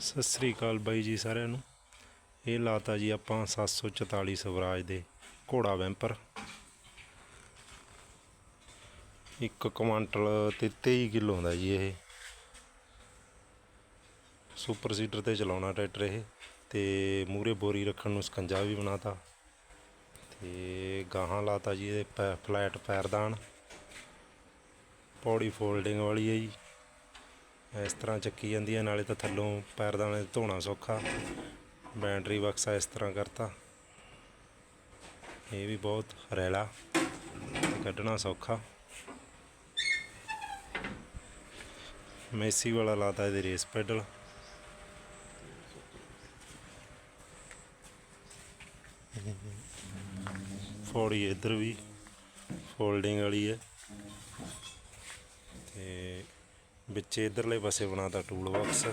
ਸਤਿ ਸ੍ਰੀ ਅਕਾਲ ਬਾਈ ਜੀ ਸਾਰਿਆਂ ਨੂੰ। ਇਹ ਲਾਤਾ ਜੀ ਆਪਾਂ 744 ਸਵਰਾਜ ਦੇ ਘੋੜਾ ਵੈਂਪਰ। ਇੱਕ ਕੁਆਂਟਲ ਤੇ 23 ਕਿਲੋ ਹੁੰਦਾ ਜੀ ਇਹ। ਸੁਪਰ ਸੀਡਰ ਤੇ ਚਲਾਉਣਾ ਟਰੈਕਟਰ ਇਹ ਤੇ ਮੂਰੇ ਬੋਰੀ ਰੱਖਣ ਨੂੰ ਸਕੰਜਾ ਵੀ ਬਣਾਤਾ। ਤੇ ਗਾਹਾਂ ਲਾਤਾ ਜੀ ਇਹਦੇ ਪੈ- ਫਲੈਟ ਪੈਰਦਾਨ ਪੌੜੀ ਫੋਲਡਿੰਗ ਵਾਲੀ ਹੈ ਜੀ। ਇਸ ਤਰ੍ਹਾਂ ਚੱਕੀ ਜਾਂਦੀ ਹੈ ਨਾਲੇ ਤਾਂ ਥੱਲੋਂ ਪੈਰਦਾਨੇ ਧੋਣਾ ਸੌਖਾ। ਬੈਟਰੀ ਬਕਸਾ ਇਸ ਤਰ੍ਹਾਂ ਕਰਤਾ। ਇਹ ਵੀ ਬਹੁਤ ਰੈਲਾ, ਕੱਢਣਾ ਸੌਖਾ। ਮੈਸੀ ਵਾਲਾ ਲਾਤਾ ਇਹਦੇ ਰੇਸ ਪੈਡਲ। ਫੋੜੀ ਇੱਧਰ ਵੀ, ਫੋਲਡਿੰਗ ਵਾਲੀ ਹੈ। ਤੇ ਵਿੱਚ ਇਧਰਲੇ ਪਾਸੇ ਬਣਾਤਾ ਟੂਲ ਬਾਕਸ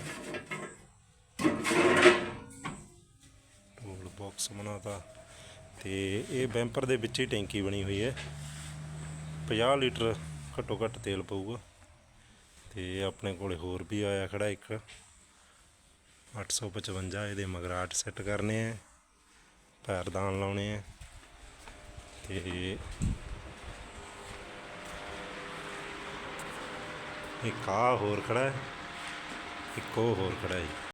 ਟੂਲ ਬਾਕਸ ਬਣਾਤਾ ਤੇ। ਇਹ ਬੈਂਪਰ ਦੇ ਵਿੱਚ ਹੀ ਟੈਂਕੀ ਬਣੀ ਹੋਈ ਹੈ। 50 ਲੀਟਰ ਘੱਟੋ ਘੱਟ ਤੇਲ ਪਊਗਾ। ਤੇ ਆਪਣੇ ਕੋਲੇ ਹੋਰ ਵੀ ਆਇਆ ਖੜਾ ਇੱਕ। 855 ਇਹਦੇ ਮਗਰਾਟ ਸੈੱਟ ਕਰਨੇ ਆ। ਪੈਰਦਾਨ ਲਾਉਣੇ ਆ। ਤੇ ਇੱਕ ਆਹ ਹੋਰ ਖੜਾ ਹੈ ਇੱਕ ਉਹ ਹੋਰ ਖੜਾ ਹੈ